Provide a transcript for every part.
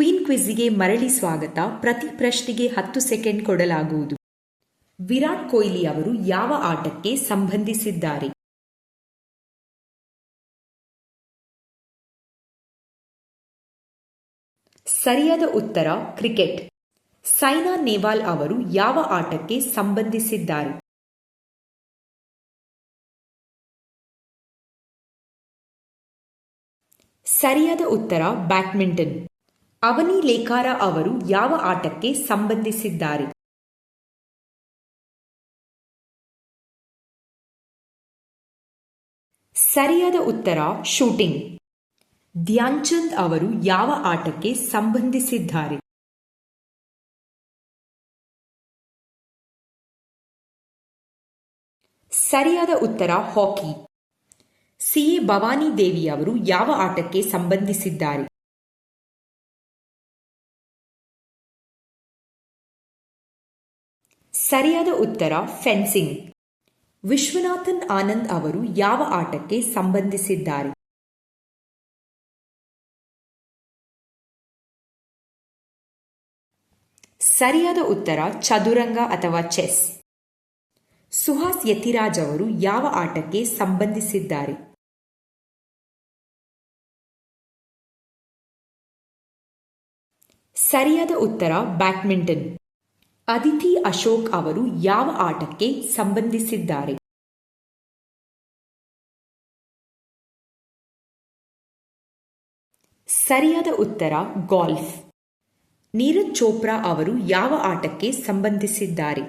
Queen ಕ್ವಿಜ್ಗೆ ಮರಳಿ ಸ್ವಾಗತ. ಪ್ರತಿ ಪ್ರಶ್ನೆಗೆ ಹತ್ತು ಸೆಕೆಂಡ್ ಕೊಡಲಾಗುವುದು. ವಿರಾಟ್ ಕೊಹ್ಲಿ ಅವರು ಯಾವ ಆಟಕ್ಕೆ ಸಂಬಂಧಿಸಿದ್ದಾರೆ? ಸರಿಯಾದ ಉತ್ತರ, ಕ್ರಿಕೆಟ್. ಸೈನಾ ನೇವಾಲ್ ಅವರು ಯಾವ ಆಟಕ್ಕೆ ಸಂಬಂಧಿಸಿದ್ದಾರೆ? ಸರಿಯಾದ ಉತ್ತರ, ಬ್ಯಾಡ್ಮಿಂಟನ್. ಅವನಿ ಲೇಖಾರ ಅವರು ಯಾವ ಆಟಕ್ಕೆ ಸಂಬಂಧಿಸಿದ್ದಾರೆ? ಸರಿಯಾದ ಉತ್ತರ, ಶೂಟಿಂಗ್. ಧ್ಯಾನ್ಚಂದ್ ಅವರು ಯಾವ ಆಟಕ್ಕೆ ಸಂಬಂಧಿಸಿದ್ದಾರೆ? ಸರಿಯಾದ ಉತ್ತರ, ಹಾಕಿ. ಸಿಎ ಭವಾನಿ ದೇವಿ ಅವರು ಯಾವ ಆಟಕ್ಕೆ ಸಂಬಂಧಿಸಿದ್ದಾರೆ? ಸರಿಯಾದ ಉತ್ತರ ಫೆನ್ಸಿಂಗ್. ವಿಶ್ವನಾಥನ್ ಆನಂದ್ ಅವರು ಯಾವ ಆಟಕ್ಕೆ ಸಂಬಂಧಿಸಿದ್ದಾರೆ? ಸರಿಯಾದ ಉತ್ತರ ಚದುರಂಗ ಅಥವಾ ಚೆಸ್. ಸುಹಾಸ್ ಯತಿರಾಜ್ ಅವರು ಯಾವ ಆಟಕ್ಕೆ ಸಂಬಂಧಿಸಿದ್ದಾರೆ? ಸರಿಯಾದ ಉತ್ತರ ಬ್ಯಾಡ್ಮಿಂಟನ್. ಅದಿತಿ ಅಶೋಕ್ ಅವರು ಯಾವ ಆಟಕ್ಕೆ ಸಂಬಂಧಿಸಿದ್ದಾರೆ? ಸರಿಯಾದ ಉತ್ತರ, ಗಾಲ್ಫ್. ನೀರಜ್ ಚೋಪ್ರಾ ಅವರು ಯಾವ ಆಟಕ್ಕೆ ಸಂಬಂಧಿಸಿದ್ದಾರೆ?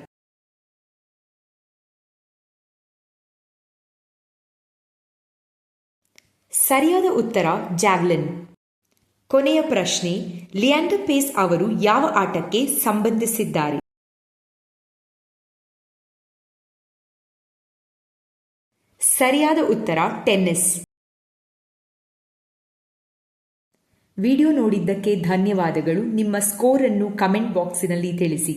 ಸರಿಯಾದ ಉತ್ತರ, ಜಾವ್ಲಿನ್. ಕೊನೆಯ ಪ್ರಶ್ನೆ, ಲಿಯಾಂಡರ್ ಪೇಸ್ ಅವರು ಯಾವ ಆಟಕ್ಕೆ ಸಂಬಂಧಿಸಿದ್ದಾರೆ? ಸರಿಯಾದ ಉತ್ತರ ಟೆನ್ನಿಸ್. ವಿಡಿಯೋ ನೋಡಿದ್ದಕ್ಕೆ ಧನ್ಯವಾದಗಳು. ನಿಮ್ಮ ಸ್ಕೋರ್ ಅನ್ನು ಕಮೆಂಟ್ ಬಾಕ್ಸಿನಲ್ಲಿ ತಿಳಿಸಿ.